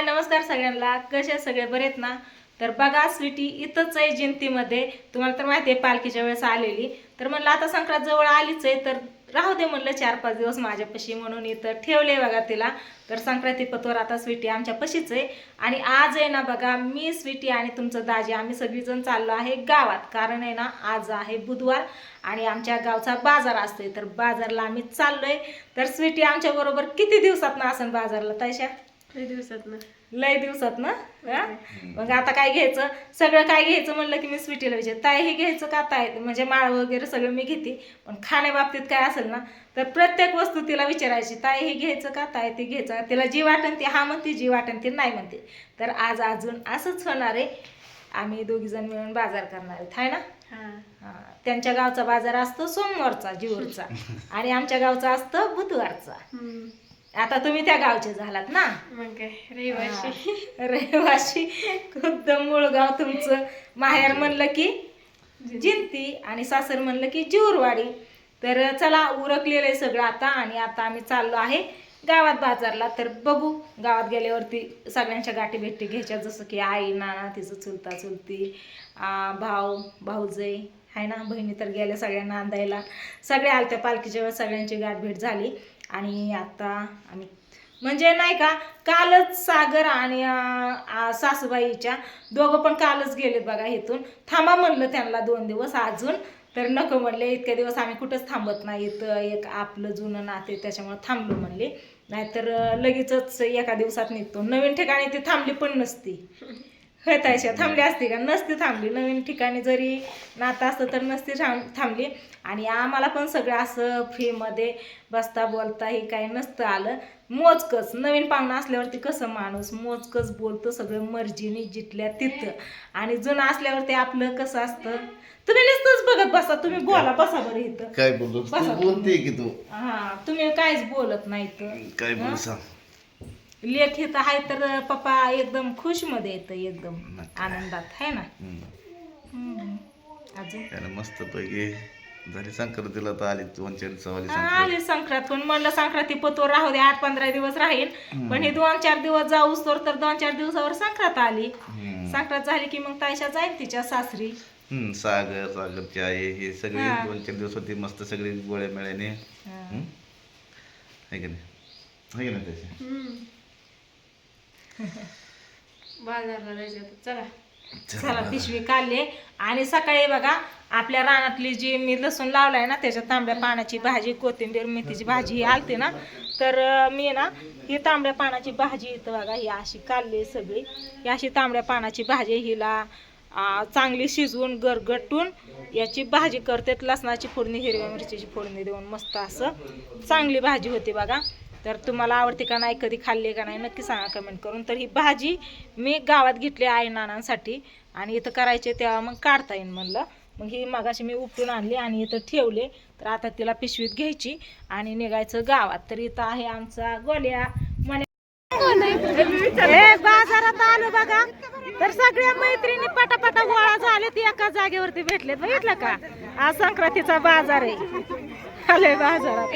हाय नमस्कार सगळ्यांना. कसे सगळे? बरे आहेत ना? तर बघा स्वीटी इथंच आहे जिंतीमध्ये. तुम्हाला तर माहिती आहे पालखीच्या वेळेस आलेली. तर म्हणलं आता संक्रांत जवळ आलीच आहे तर राहू दे म्हणलं चार पाच दिवस माझ्यापाशी म्हणून इथं ठेवले बघा तिला. तर संक्रांती पतवर आता स्वीटी आमच्या पशीच आहे. आणि आज आहे ना बघा मी स्वीटी आणि तुमचं दाजी आम्ही सगळीजण चाललो आहे गावात. कारण आहे ना आज आहे बुधवार आणि आमच्या गावचा बाजार असतोय. तर बाजारला आम्ही चाललोय. तर स्वीटी आमच्या बरोबर किती दिवसात ना असन बाजारला तशा दिवसात ना लय दिवसात ना? मग आता काय घ्यायचं? सगळं काय घ्यायचं म्हणलं की मी स्वीटीला विचार ताय हे घ्यायचं का ताय म्हणजे माळ वगैरे सगळं मी घेते. पण खाण्याबाबतीत काय असेल ना तर प्रत्येक वस्तू तिला विचारायची ताय हे घ्यायचं का ताय ते घ्यायचं? तिला जी वाटन ती हा म्हणते जी वाटन ती नाही म्हणते. तर आज अजून असंच होणार आहे. आम्ही दोघी जण मिळून बाजार करणार आहेत. हाय ना? हा. हा. त्यांच्या गावचा बाजार असतो सोमवारचा जीवरचा आणि आमच्या गावचा असतो बुधवारचा. आता तुम्ही त्या गावचे झालात ना? मग काय रहिवाशी. रहिवाशी. खुद्द मुळगाव तुमचं. माहेर म्हणलं की जिंती. आणि सासर म्हणलं की जिवरवाडी. तर चला उरकलेलं आहे सगळं आता आणि आता आम्ही चाललो आहे गावात बाजारला. तर बघू गावात गेल्यावरती सगळ्यांच्या गाठी भेटी घ्यायच्या. जसं की आई नाना तिचं चुलता चुलती भाऊ भाऊजय आहे ना बहिणी तर गेल्या सगळ्यांना आंदायला सगळ्या आलत्या पालखीच्या वेळेस सगळ्यांची गाठ भेट झाली. आणि आता आम्ही म्हणजे नाही का कालच सागर आणि सासूबाईच्या दोघं पण कालच गेलेत बघा इथून. थांबा म्हणलं त्यांना दोन दिवस अजून. तर नको म्हणले इतके दिवस आम्ही कुठंच थांबत नाही. इथं एक आपलं जुनं नाते त्याच्यामुळे थांबलो म्हणले. नाहीतर लगेचच एका दिवसात निघतो. नवीन ठिकाणी ती थांबली पण नसती. होतायशा थांबली असती का? नसती थांबली. नवीन ठिकाणी जरी नातं असतं तर नसती थांब थांबली. आणि आम्हाला पण सगळं असं फ्रीमध्ये बसता बोलता हे काही नसतं आलं. मोजकच. नवीन पाहुणं असल्यावरती कसं माणूस? मोजकच बोलतं सगळं मर्जीने जिथल्या तिथं. आणि जुनं असल्यावरती आपलं कसं असतं? तुम्ही नुसतंच बघत बसा. तुम्ही बोला बसा बरं इथं. काय बोलतो? तू बसा. बोलते की तू? हा तुम्ही काहीच बोलत नाही तर काय बोल सांग. लेख इथं आहे तर पप्पा एकदम खुशमध्ये येतं एकदम आनंदात आहे ना? हम्म. हम्म. अजून? त्यानं मस्त पैकी झाली संक्रांतीला तर आली दोन चार सवाली हा, संक्रांत. आली संक्रांत. पण म्हणलं संक्रांती पतोर राहू दे आठ पंधरा दिवस राहील. पण हे दोन चार दिवस जाऊस तर तर दोन चार दिवसावर संक्रांत आली. हम्म. संक्रांत झाली की मग तायशा जाईल तिच्या सासरी. हम्म, सागर सागरची आई हे सगळे हा. दोन चार दिवस होती मस्त सगळी गोळ्या मिळाने हा. आहे की नाही? आहे की नाही त्याचे हम्म. बाजारला जायचं होतं. चला. चला पिशवी काढले. आणि सकाळी बघा आपल्या रानातली जी मी लसूण लावलाय ना त्याच्या तांबड्या पानाची भाजी कोथिंबीर मेथीची भाजी ही आलते ना तर अं, मी ना ही तांबड्या पानाची भाजी इथं बघा ही अशी काढली सगळी. ही अशी तांबड्या पानाची भाजी हिला चांगली शिजवून गरगटून याची भाजी करते लसणाची फोडणी हिरव्या मिरचीची फोडणी देऊन मस्त असं चांगली भाजी होती बघा. तर तुम्हाला आवडते का नाही कधी खाल्ली का नाही नक्की सांगा कमेंट करून. तर ही भाजी मी गावात घेतली आई नानांसाठी आणि इथं करायचे तेव्हा मग काढता येईल म्हणलं. मग ही मगाशी मी उपटून आणली आणि इथं ठेवले. तर आता तिला पिशवीत घ्यायची आणि निघायचं गावात. तर इथं आहे आमचा गोल्या. बाजारात आलो बघा. तर सगळ्या मैत्रिणी पटापटा गोळा झालेत. एका जागेवरती भेटलेत. बघितलं का? आज संक्रांतीचा बाजार आहे. बाजारात.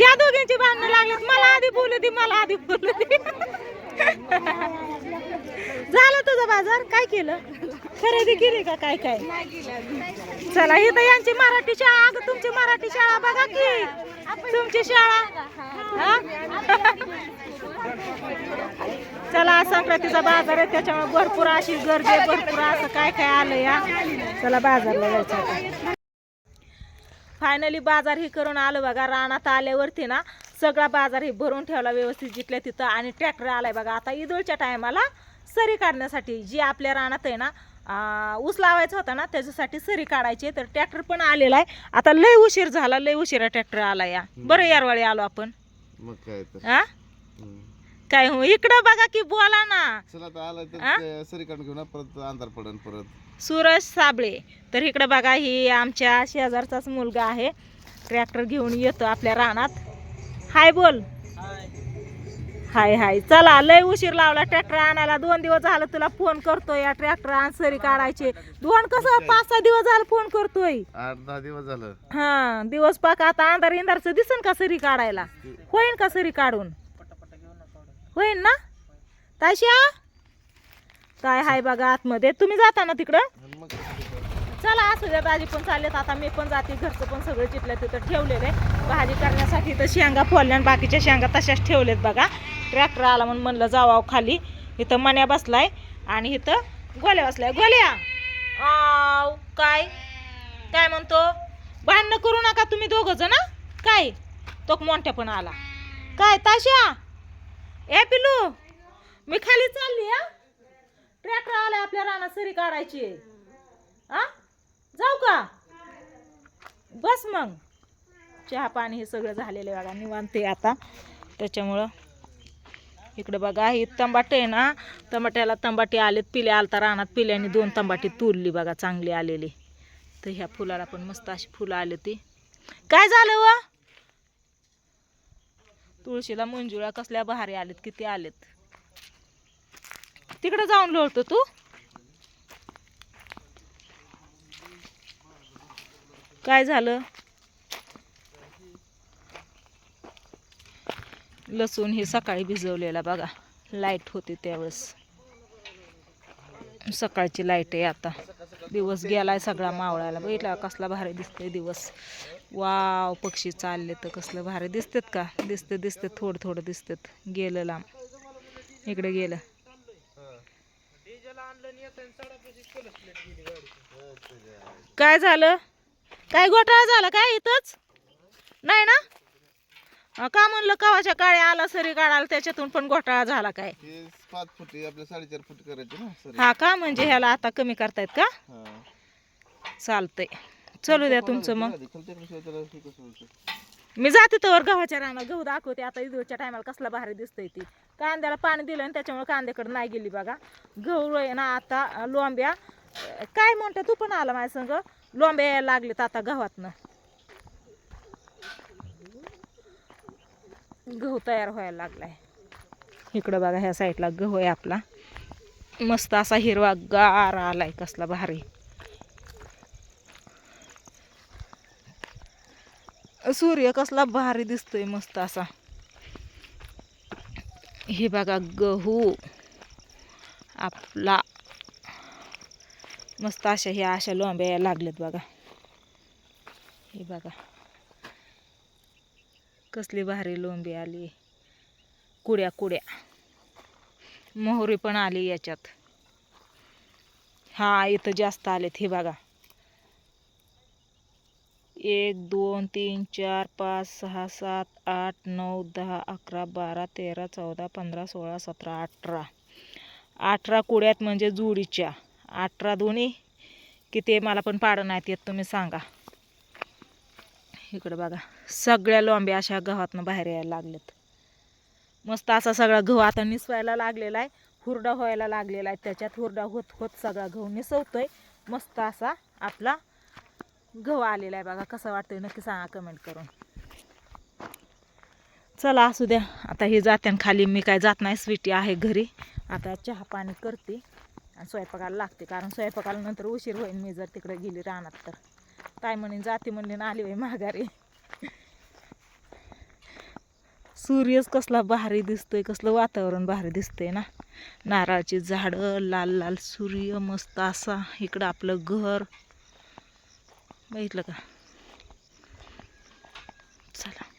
या दोघींची भांडणं लागलीत. मला आधी बोलू दे मला आधी बोलू दे. झालं तुझं बाजार? काय केलं? खरेदी केली का काय काय? चला इथं यांची मराठी शाळा अगं तुमची मराठी शाळा बघा की. तुमची शाळा? चला संक्रांतीचा बाजार आहे. त्याच्यामुळे भरपूर अशी गर्दी भरपूर असं काय काय आलं या चला बाजारला जायचं फायनली बाजार हे करून आलो बघा. रानात आल्यावरती ना सगळा बाजार हे भरून ठेवला व्यवस्थित जिथल्या तिथं आणि ट्रॅक्टर आलाय बघा. आता ईदोळच्या टायमाला सरी काढण्यासाठी जी आपल्या रानात आहे ना ऊस लावायचा होता ना त्याच्यासाठी सरी काढायची. तर ट्रॅक्टर पण आलेला आहे. आता लय उशीर झाला लय उशिरा ट्रॅक्टर आला या. बरं यारवाळी आलो आपण. मग काय तर. हा हम्म. काय हो इकडं बघा की बोला ना. चला आता आलं? तर ते सरी काढून घेऊ ना परत अंधार पडन परत. सूरज साबळे. तर इकडं बघा ही आमच्या शेजारचाच मुलगा आहे. ट्रॅक्टर घेऊन येतो आपल्या रानात. हाय बोल. हाय हाय. चला लय उशीर लावला ट्रॅक्टर आणायला. दोन दिवस झालं तुला फोन करतोय या ट्रॅक्टर आण सरी काढायचे. दोन कसं पाच सहा दिवस झालं फोन करतोय? आठ दहा दिवस झालं. हा दिवस पाक आता अंधार इंधारचं दिसन का सरी काढायला? होईन का सरी काढून? होईन ना? तायशा काय हाय बघा आतमध्ये. तुम्ही जाता ना तिकडं? चला असू द्या भाजी पण चाललेत. आता मी पण जाते. घरचं पण सगळं चिटलं तिथं ठेवलेलं आहे. भाजी करण्यासाठी तर शेंगा फोडल्या आणि बाकीच्या शेंगा तशाच ठेवलेत बघा. ट्रॅक्टर आला म्हणून म्हणलं जावा खाली. इथं मण्या बसलाय आणि इथं गोल्या बसलाय. गोल्या! आव काय? काय म्हणतो? भांडणं करू नका तुम्ही दोघं जण काय? तो मोठ्या पण आला. काय ताशा? ए पिलू मी खाली चालली हा? ट्रॅक्टर आलाय आपल्या रानात सरी काढायची. आ? जाऊ का? बस मग. चहा पाणी हे सगळं झालेलं आहे बघा निवांते आता. त्याच्यामुळं इकडे बघा ही तंबाटे आहे ना तंबाट्याला तंबाटे आलेत पिले आलता रानात पिल्याने दोन तंबाटी तुरली बघा चांगली आलेली. तर ह्या फुलाला पण मस्त अशी फुलं आले ती. काय झालं व? तुळशीला मंजुळा कसल्या बहारी आलेत किती आलेत? तिकडे जाऊन लोळतो तू? काय झालं? लसूण हे सकाळी भिजवलेला बघा. लाइट होती त्यावेळेस. सकाळची लाइट आहे आता. दिवस गेलाय सगळा मावळायला. बघितला कसला भारी दिसतोय दिवस. वाव पक्षी चालले तर कसलं भारी दिसतात का? दिसते दिसते थोडं थोडं दिसतात. गेलं लांब. इकडे गेलं. काय झालं? काय घोटाळा झाला? काय इथंच? नाही ना? का म्हणलं कवाच्या काळी आला सरी काढायला त्याच्यातून पण घोटाळा झाला काय? हे पाच फुट आपल्या साडेचार फूट करायचे ना हा का? म्हणजे ह्याला आता कमी करतायत का? चालतंय. चलू द्या तुमचं मग. मी जाते तर गव्हाच्या रानात गहू दाखवते. आता इदूरच्या टायमाला कसला भारी दिसतोय ती. कांद्याला पाणी दिलं आणि त्याच्यामुळे कांद्याकडे नाही गेली बघा. गहू आहे ना आता लोंब्या. काय म्हणते तू पण आला माझ्या संग? लोंब्या यायला लागलेत आता गव्हातनं. गहू तयार व्हायला लागलाय. इकडं बघा ह्या साईडला गहू आहे आपला. मस्त असा हिरवा गार आलाय कसला भारी. सूर्य कसला भारी दिसतोय मस्त असा. हे बघा गहू. आपला. मस्त अशा ह्या अशा लोंब्या लागल्यात बघा. हे बघा. कसली भारी लोंबी आली. कुड्या कुड्या. मोहरी पण आली याच्यात. हा इथं जास्त आलेत हे बघा. एक दोन तीन चार पाच सहा सात आठ नऊ दहा अकरा बारा तेरा चौदा पंधरा सोळा सतरा अठरा. अठरा कुड्यात म्हणजे जुडीच्या. अठरा दोन्ही? किती मला पण पाडं नाहीत येत तुम्ही सांगा. इकडं बघा. सगळ्या लोंब्या अशा गव्हातनं बाहेर यायला लागल्यात. मस्त असा सगळा गहू आता निसवायला लागलेला आहे. हुरडा व्हायला लागलेला आहे. त्याच्यात हुरडा होत होत सगळा गहू निसवतोय. मस्त असा आपला गहू आलेला आहे बघा कसा वाटतंय नक्की सांगा कमेंट करून. चला असू द्या. आता हे जात्यान खाली मी काय जात नाही स्वीटी आहे घरी. आता चहा पाणी करते आणि स्वयंपाकाला लागते कारण स्वयंपाकाला नंतर उशीर होईल मी जर तिकडे गेली रानात तर. काय म्हणेन जाते म्हणले ना आली बाई माघारी. सूर्यच कसला भारी दिसतोय कसलं वातावरण भारी दिसतंय ना. नारळाची झाडं लाल लाल सूर्य मस्त असा इकडं आपलं घर. बघितलं का? चला.